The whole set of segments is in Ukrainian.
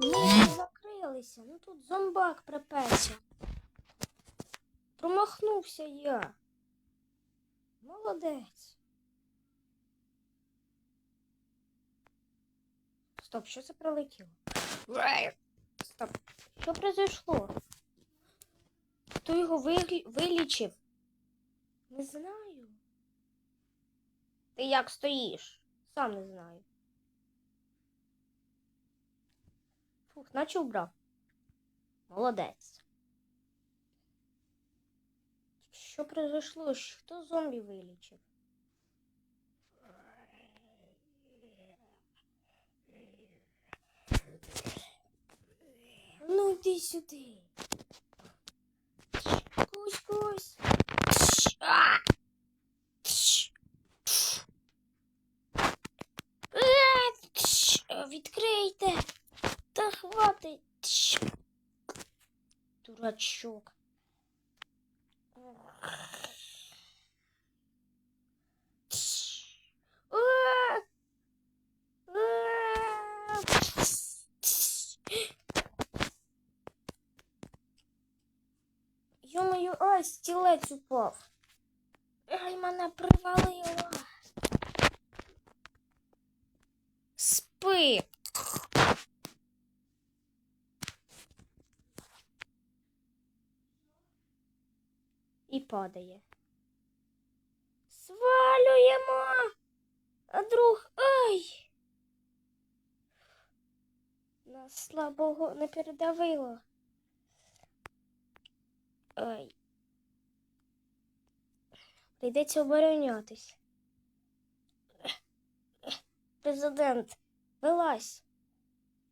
Ні, закрилися. Ну тут зомбак приперся. Промахнувся я. Молодець. Стоп, що це пролетіло? Стоп. Що произошло? Хто його вилі- вилічив? Не знаю. Ти як стоїш? Сам не знаю. Фух, наче убрав. Молодець. Що произошло? Хто зомбі вилічив? Ну йди сюди. Кусь, кусь. А! Е, тш, Відкрийте. Та хватить. Тш. Дурачок. Тш. А! А! Тш. Йо-моє, стілець упав. Ай, мене привалило. Спи. І падає. Свалюємо. А друг, ай. Нас слабого не передавило. Ай. Прийдеться оборонятись. Президент, вилазь.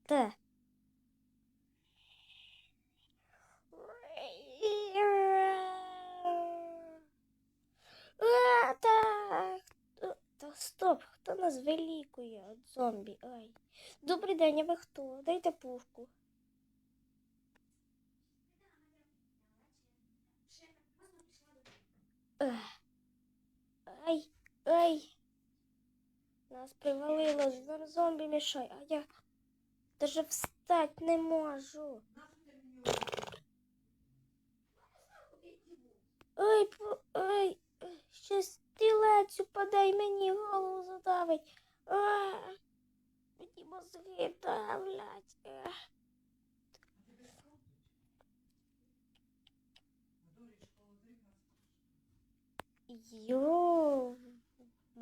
Та- Та стоп, хто нас вилікує від зомбі? Ай. Добрий день, а ви хто? Дайте пушку. Ай. Нас привалило, нам зомбі мішай, а я даже встать не можу. Ай, по- ай, ще стілець упадай мені голову задавить. А, мені мозги давлять. Ех.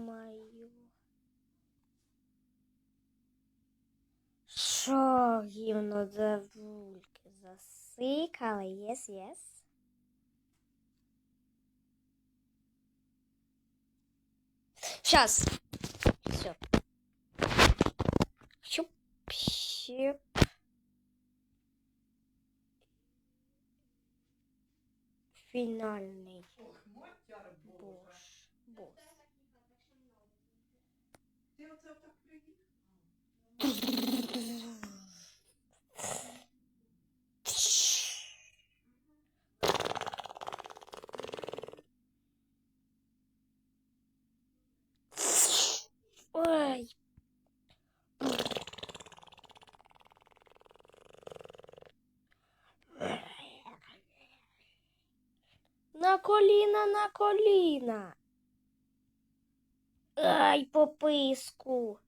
Йо-моє. Що гівно завульки засикали? Єс, єс. Сейчас. Все. Щуп, щуп. Фінальний Ой. На коліна, на коліна. Ай, по писку.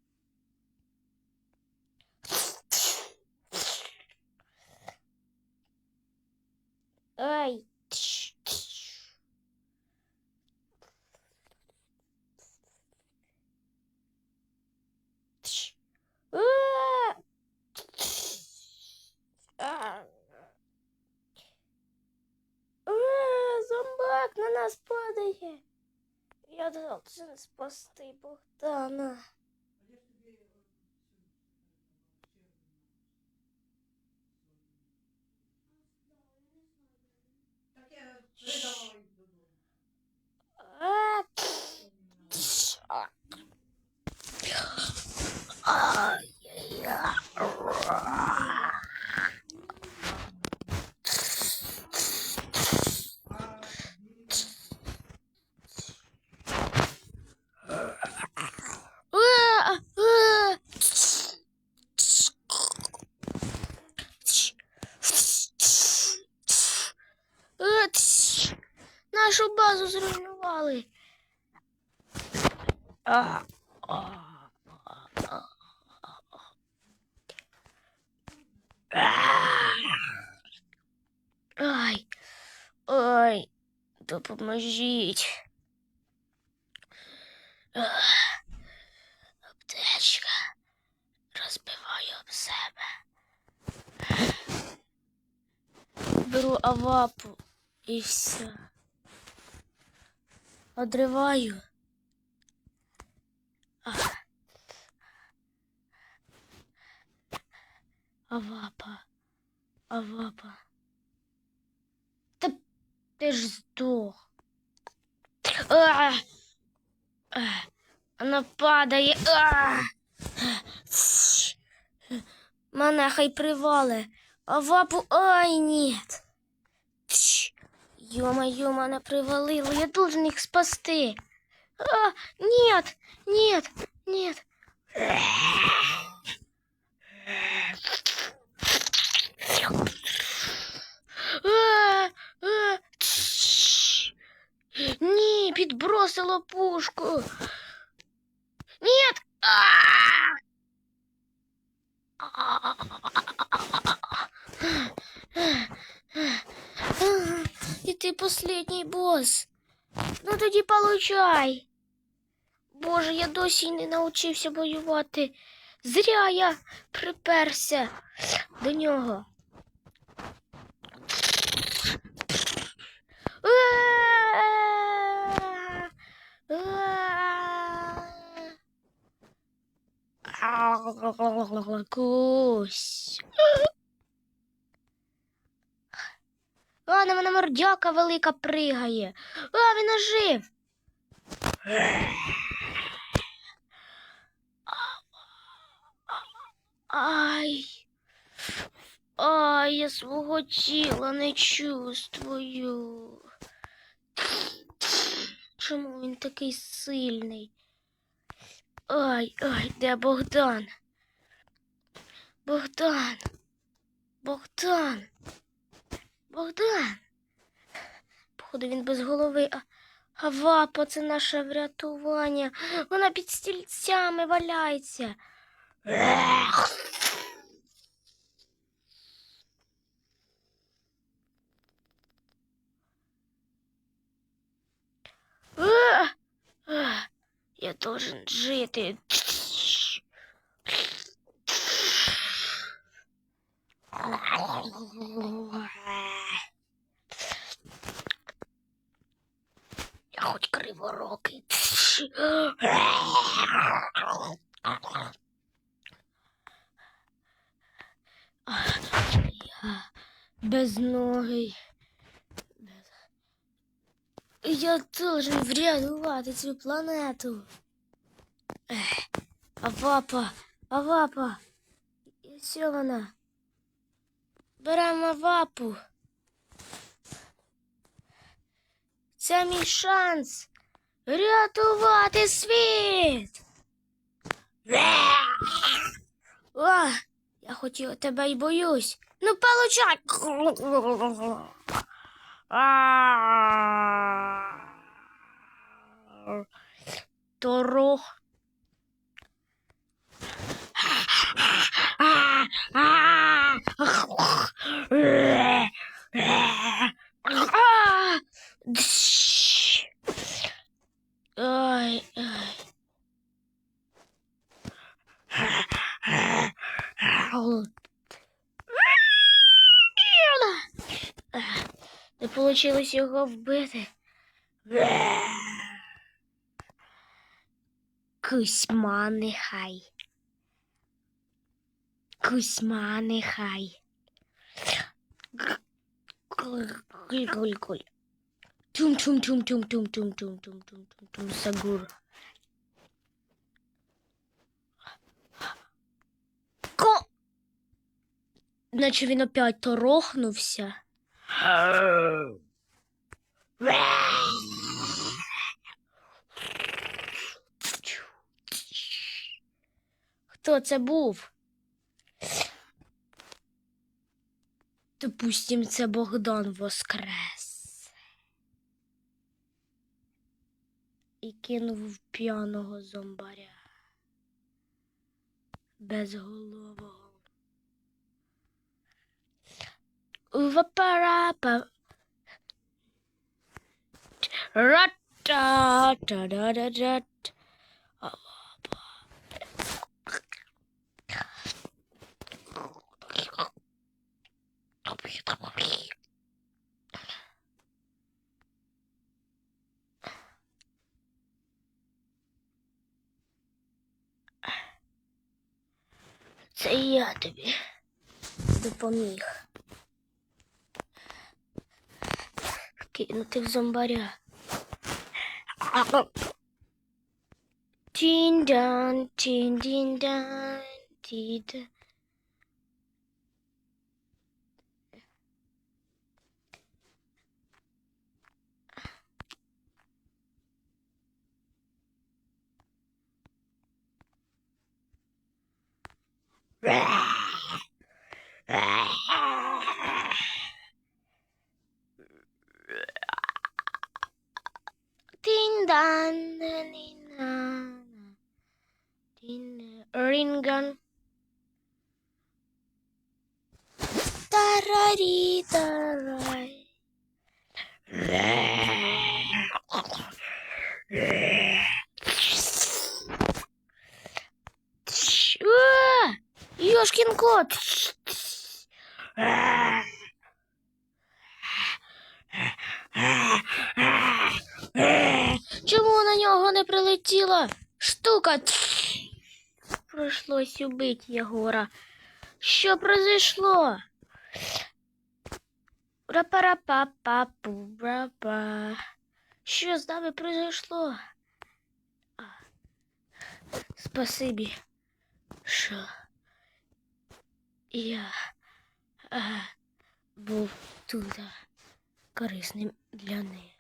Ай. тш, тш. Тш. А! А! А, Зомбак на нас падає. Я должен спасти Богдана. А, тш, а. Ай, я. А! нашу базу зруйнували. А, а, а, Ай, ой, допоможіть. Аптечка. Розбиваю об себе. Беру авапу і все. Одриваю. Авапа. Авапа. Та ти ж здох. А! Вона падає. А! Мене хай привали. А вапу. Ай, ні. Йо-моё, мене привалило. Я должен їх спасти. А, нет, нет, нет. А, а, тш. Ні, підбросило пушку. Нет. А! І ти последній бос. Ну тоді получай. Боже, я досі не навчився воювати. Зря я приперся до нього. Кусь. А, на мене мордяка велика пригає. А, він ожив. Ай. Ай, я свого тіла не чувствую. Чому він такий сильний? Ай, ай, де Богдан? Богдан. Богдан. Богдан. Походу, він без голови. А, а вапа це наше врятування. Вона під стільцями валяється. Я должен жити. Я хоч криворокий. Я безногий. Я должен врятувати цю планету. Авапа, авапа. І вона. Беремо авапу. Це мій шанс рятувати світ. О, я хотів тебе й боюсь. Ну, получай. Торох. Получилось його вбити. Кузьма нехай. Кузьма нехай. Гуль-гуль-гуль. Тум-тум-тум-тум-тум-тум-тум-тум-тум-тум. Сагур. Ко... Наче він опять торохнувся. Хто це був? Допустим, це Богдан воскрес. і кинув п'яного зомбаря. Безголового. Вапарапа. Ра-та-та-да-да-да. Це я тобі допоміг. Кинути в зомбаря. Тин-дан, тін-дін-дан, ті-да. Тарари, тарай. Ёшкин кот. Чому на нього не прилетіла штука? Прийшлось убити Єгора. Що произошло? Ра-па-ра-па-па-пу-ра-па. Що з нами произошло? А. Спасибі, що я а, був тут а, корисним для них.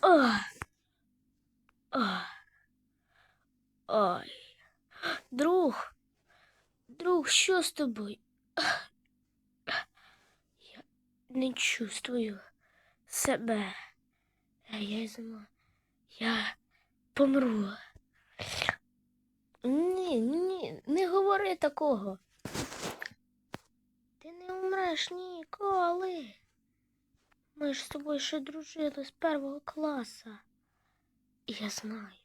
Ох. Що з тобою? Я не чувствую себе. Я зима. Я помру. Ні, ні, не говори такого. Ти не умреш ніколи. Ми ж з тобою ще дружили з першого класу. Я знаю.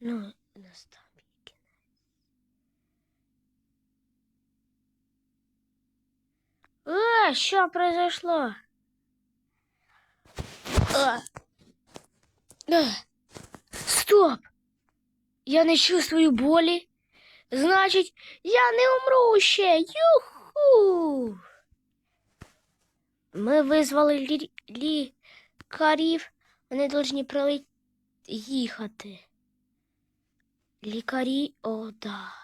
Ну, настав мій кінець. Е, що произошло? А. Е, Стоп! Я не чувствую болі. Значить, я не умру ще. Юху! Ми визвали лі... лікарів. Вони повинні прилетіти. Лікарі, о, да.